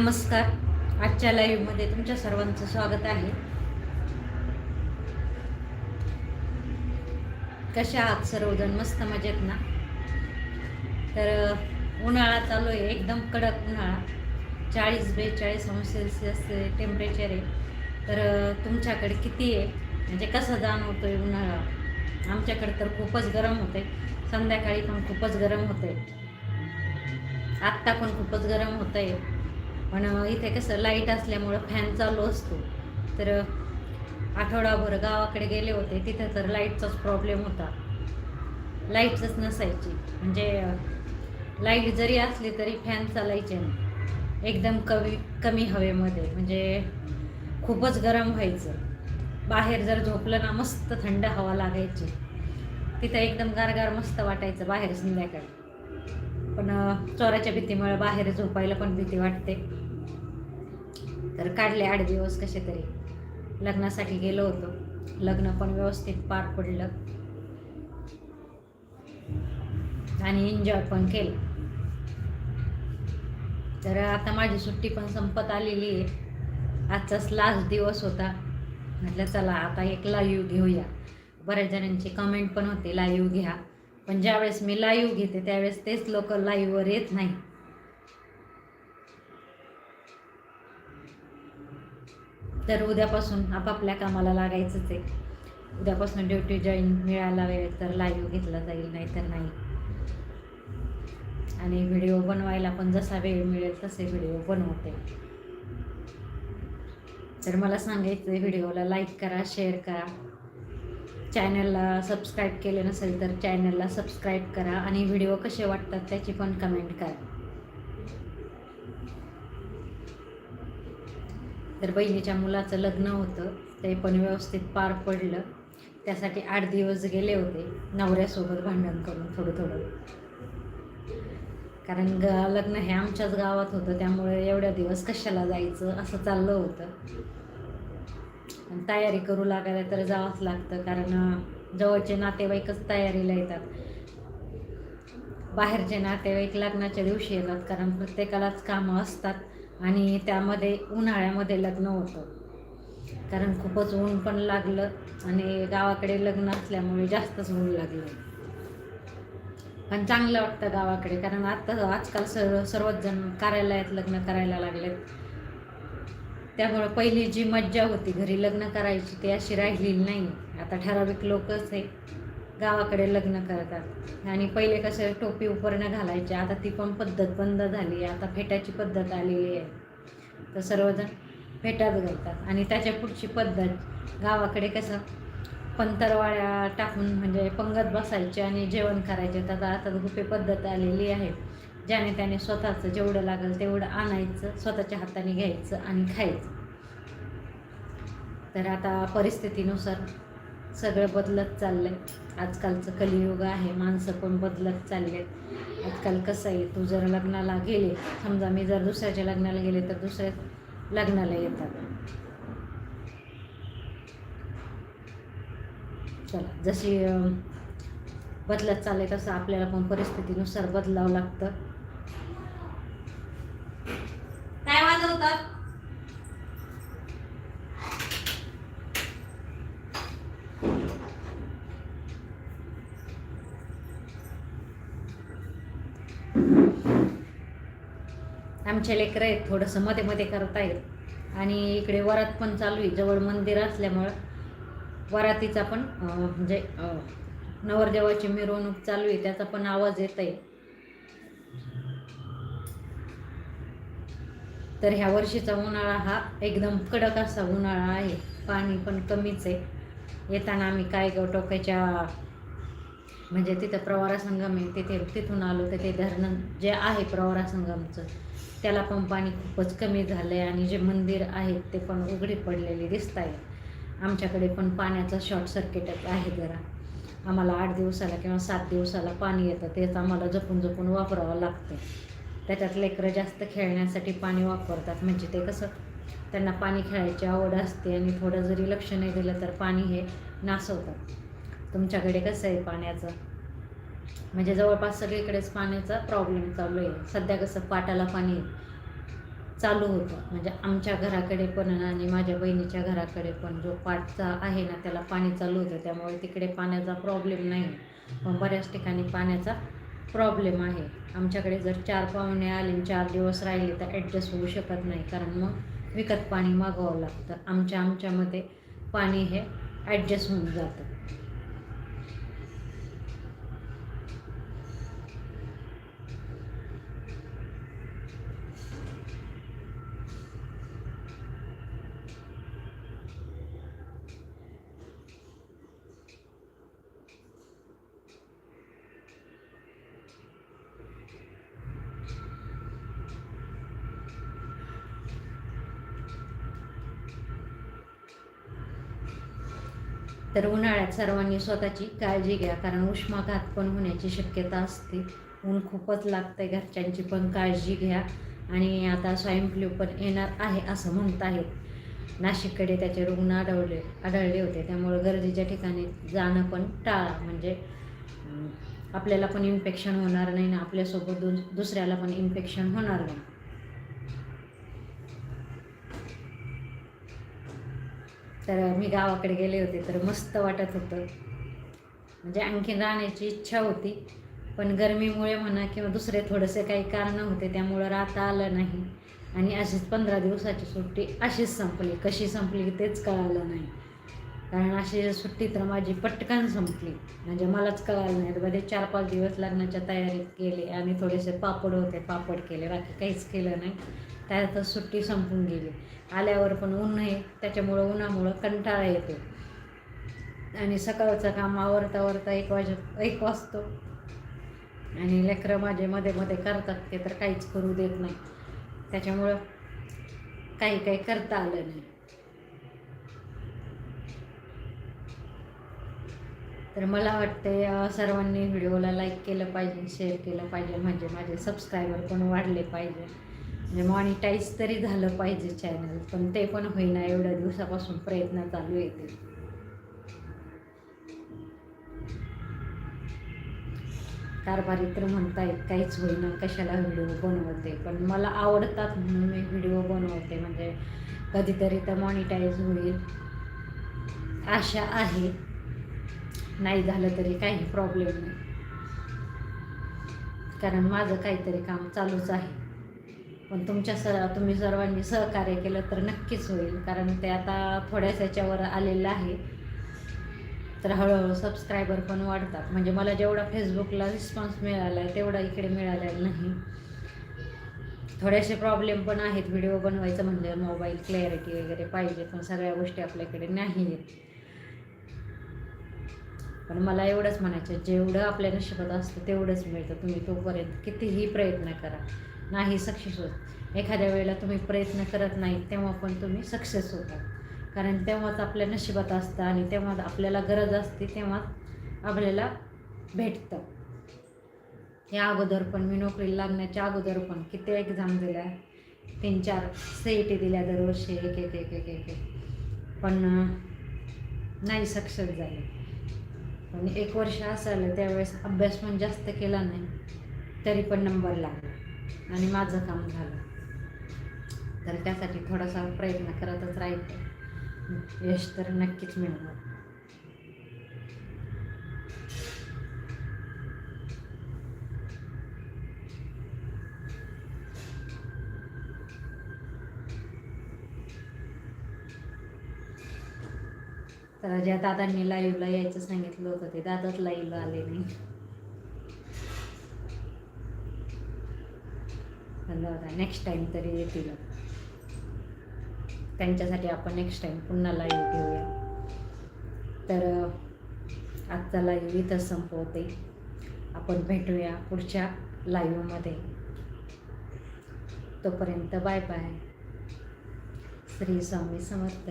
नमस्कार. आजच्या लाईव्हमध्ये तुमच्या सर्वांचं स्वागत आहे. कशा आहात सर्वजण? मस्त मजेत ना? तर उन्हाळा चालू आहे. एकदम कडक उन्हाळा. चाळीस बेचाळीस अंश सेल्सिअस टेम्परेचर आहे. तर तुमच्याकडे किती आहे? म्हणजे कसं जाणवतो आहे उन्हाळा? आमच्याकडे तर खूपच गरम होते संध्याकाळी पण खूपच गरम होते आत्ता पण खूपच गरम होत आहे पण इथे कसं लाइट असल्यामुळं फॅन चालू असतो. तर आठवडाभर गावाकडे गेले होते तिथे तर लाईटचाच प्रॉब्लेम होता. लाईटच नसायची. म्हणजे लाइट जरी असली तरी फॅन चालायचे नाही. एकदम कमी कमी हवेमध्ये. म्हणजे खूपच गरम व्हायचं. बाहेर जर झोपलं ना मस्त थंड हवा लागायची. तिथं एकदम गारगार मस्त वाटायचं बाहेर संध्याकाळी. पण चोराच्या भीतीमुळे बाहेर झोपायला पण भीती वाटते. तर काढले आठ दिवस कसे तरी. लग्नासाठी गेलो होतो. लग्न पण व्यवस्थित पार पडलं. आणि एन्जॉय पण केलं. तर आता माझी सुट्टी पण संपत आलेली आहे. आजचाच लास्ट दिवस होता. म्हटलं चला आता एक लाईव्ह घेऊया. बऱ्याच जणांची कमेंट पण होते लाईव्ह घ्या. पण ज्यावेळेस मी लाईव्ह घेते त्यावेळेस तेच लोक लाईव्हवर येत नाही. तर उद्यापासून आपापल्या कामाला लागायचंच आहे. उद्यापासून ड्युटी जॉईन मिळायला वेळ तर लाईव्ह घेतला जाईल नाही तर नाही. आणि व्हिडिओ बनवायला पण जसा वेळ मिळेल तसे व्हिडिओ बनवते. तर मला सांगायचं व्हिडिओला लाईक करा शेअर करा. चॅनलला सबस्क्राईब केले नसेल तर चॅनलला सबस्क्राईब करा आणि व्हिडिओ कसे वाटतात त्याची पण कमेंट करा. तर बहिणीच्या मुलाचं लग्न होतं ते पण व्यवस्थित पार पडलं. त्यासाठी आठ दिवस गेले होते नवऱ्यासोबत भांडण करून थोडं थोडं. कारण ग लग्न हे आमच्याच गावात होतं त्यामुळे एवढ्या दिवस कशाला जायचं असं चाललं होतं. तयारी करू लागायला तर जावंच लागतं कारण जवळचे नातेवाईकच तयारीला येतात. बाहेरचे नातेवाईक लग्नाच्या दिवशी येतात कारण प्रत्येकालाच कामं असतात. आणि त्यामध्ये उन्हाळ्यामध्ये लग्न होतं. कारण खूपच ऊन पण लागलं आणि गावाकडे लग्न असल्यामुळे जास्तच ऊन लागलं. पण चांगलं वाटतं गावाकडे कारण आता आजकाल सर्व सर्वच जण कार्यालयात लग्न करायला लागलेत. त्यामुळं पहिली जी मज्जा होती घरी लग्न करायची ती अशी राहिलेली नाही. आता ठराविक लोकच आहे. गावाकडे लग्न करतात. आणि पहिले कसं टोपी उपरणं घालायचे. आता ती पण पद्धत बंद झाली आता फेट्याची पद्धत आलेली आहे. तर सर्वजण फेट्यात घालतात. आणि त्याच्या पुढची पद्धत गावाकडे कसं पंतरवाळ्या टाकून म्हणजे पंगत बसायचे आणि जेवण करायचे. तर आता गुपे पद्धत आलेली आहे. ज्याने त्याने स्वतःचं जेवढं लागेल तेवढं आणायचं स्वतःच्या हाताने घ्यायचं आणि खायचं. तर आता परिस्थितीनुसार सगळं बदलत चाललंय. आजकालचं कलियुग आहे माणसं पण बदलत चाललेत. आजकाल कसं आहे तू जर लग्नाला गेले समजा मी जर दुसऱ्याच्या लग्नाला गेले तर दुसऱ्या लग्नाला येतात. चला जशी बदलत चालले तसं आपल्याला पण परिस्थितीनुसार बदलावं लागतं काय वाजवतात आमचे लेकरं आहेत थोडंसं मध्ये मध्ये करतायत. आणि इकडे वरात पण चालू आहे जवळ मंदिर असल्यामुळं वरातीचा पण म्हणजे नवरदेवाची मिरवणूक चालू आहे त्याचा पण आवाज येत आहे तर ह्या वर्षीचा उन्हाळा हा एकदम कडक असा उन्हाळा आहे पाणी पण कमीच आहे. येताना आम्ही काय टोकाच्या म्हणजे तिथं प्रवारा संगम आहे तिथे तिथून आलो तर ते धरण जे आहे प्रवारा संगमचं त्याला पण पाणी खूपच कमी झालं आहे आणि जे मंदिर आहेत ते पण उघडे पडलेले दिसत आहे आमच्याकडे पण पाण्याचं शॉर्ट सर्किटच आहे जरा. आम्हाला आठ दिवसाला किंवा सात दिवसाला पाणी येतं तेच आम्हाला जपून जपून वापरावं लागतं. त्याच्यात लेकरं जास्त खेळण्यासाठी पाणी वापरतात म्हणजे ते कसं त्यांना पाणी खेळायची आवड असते आणि थोडं जरी लक्ष नाही दिलं तर पाणी हे नासवतात. तुमच्याकडे कसं आहे पाण्याचं? म्हणजे जवळपास सगळीकडेच पाण्याचा प्रॉब्लेम चालू आहे. सध्या कसं पाटाला पाणी चालू होतं. म्हणजे आमच्या घराकडे पण आणि माझ्या बहिणीच्या घराकडे पण जो पाटचा आहे ना त्याला पाणी चालू होतं. त्यामुळे तिकडे पाण्याचा प्रॉब्लेम नाही. पण बऱ्याच ठिकाणी पाण्याचा प्रॉब्लेम आहे. आमच्याकडे जर चार पाहुणे आले आणि चार दिवस राहिले तर ॲडजस्ट होऊ शकत नाही. कारण मग विकत पाणी मागवावं लागतं. आमच्या आमच्यामध्ये पाणी हे ॲडजस्ट होऊन जातं. तर उन्हाळ्यात सर्वांनी स्वतःची काळजी घ्या कारण उष्माघात पण होण्याची शक्यता असते. ऊन खूपच लागतं घरच्यांची पण काळजी घ्या. आणि आता स्वाईन फ्लू पण येणार आहे असं म्हणत आहेत. नाशिककडे त्याचे रुग्ण आढळले आढळले होते. त्यामुळे गर्दीच्या ठिकाणी जाणं पण टाळा. म्हणजे आपल्याला पण इन्फेक्शन होणार नाही ना आपल्यासोबत दु दुसऱ्याला पण इन्फेक्शन होणार नाही. तर मी गावाकडे गेले होते तर मस्त वाटत होतं. म्हणजे आणखीन राहण्याची इच्छा होती पण गरमीमुळे म्हणा किंवा दुसरे थोडेसे काही कारणं होते त्यामुळं राहता आलं नाही. आणि अशीच पंधरा दिवसाची सुट्टी अशीच संपली. कशी संपली तेच कळालं नाही. कारण अशी सुट्टी तर माझी पटकन संपली. म्हणजे मलाच कळालं नाही. मध्ये चार पाच दिवस लग्नाच्या तयारीत गेले आणि थोडेसे पापड होते पापड केले बाकी काहीच केलं नाही. त्यातच सुट्टी संपून गेली. आल्यावर पण ऊन आहे त्याच्यामुळं उन्हामुळं कंटाळा येतो. आणि सकाळचं काम आवरता आवरता एक वाज एक वाजतो. आणि लेकरं माझे मध्ये मध्ये करतात ते तर काहीच करू देत नाही. त्याच्यामुळं काही काही करता आलं नाही. तर मला वाटते सर्वांनी व्हिडिओला लाईक केलं पाहिजे शेअर केलं पाहिजे म्हणजे माझे सबस्क्रायबर पण वाढले पाहिजे. म्हणजे मॉनिटाईज तरी झालं पाहिजे चॅनल पण ते पण होईना एवढ्या दिवसापासून प्रयत्न चालू येते कारभारी तर म्हणतायत काहीच होईना कशाला व्हिडिओ बनवते पण मला आवडतात म्हणून मी व्हिडिओ बनवते म्हणजे कधीतरी तर मॉनिटाईज होईल. आशा आहे. नाही झालं तरी काही प्रॉब्लेम नाही. कारण माझं काहीतरी काम चालूच आहे. पण तुमच्या स तुम्ही सर्वांनी सहकार्य केलं तर नक्कीच होईल कारण ते आता थोड्याच याच्यावर आलेलं आहे. तर हळूहळू सबस्क्रायबर पण वाढतात. म्हणजे मला जेवढा फेसबुकला रिस्पॉन्स मिळाला आहे तेवढा इकडे मिळालेला नाही. थोडेसे प्रॉब्लेम पण आहेत व्हिडिओ बनवायचं म्हणजे मोबाईल क्लॅरिटी वगैरे पाहिजे पण सगळ्या गोष्टी आपल्याकडे नाही आहेत. पण मला एवढंच म्हणायचं जेवढं आपल्या नशिबात असतं तेवढंच मिळतं. तुम्ही तोपर्यंत कितीही प्रयत्न करा. नाही सक्सेस होत. एखाद्या वेळेला तुम्ही प्रयत्न करत नाही तेव्हा पण तुम्ही सक्सेस होता. कारण तेव्हाच आपल्या नशिबात असतं आणि तेव्हा आपल्याला गरज असते तेव्हा आपल्याला भेटतं. या अगोदर पण मी नोकरीला लागण्याच्या अगोदर पण किती एक्झाम दिल्या. तीन चार सी ई टी दिल्या दरवर्षी एक एक एक एक एक पण नाही सक्सेस झाले. पण एक वर्ष असं आलं त्यावेळेस अभ्यास पण जास्त केला नाही तरी पण नंबर लागला. आणि माझं काम झालं. तर त्यासाठी थोडासा प्रयत्न करतच राहायचं. यश तर नक्कीच मिळणार. तर ज्या दादांनी लाईव्हला यायचं सांगितलं होतं ते दादाच लाईव्हला आले नाही. पण नेक्स्ट टाइम तरी येतील. त्यांच्यासाठी आपण नेक्स्ट टाइम पुन्हा लाईव्ह घेऊया. तर आजचा लाईव्ह इथं संपवते. आपण भेटूया पुढच्या लाईव्हमध्ये तोपर्यंत बाय बाय श्री स्वामी समर्थ.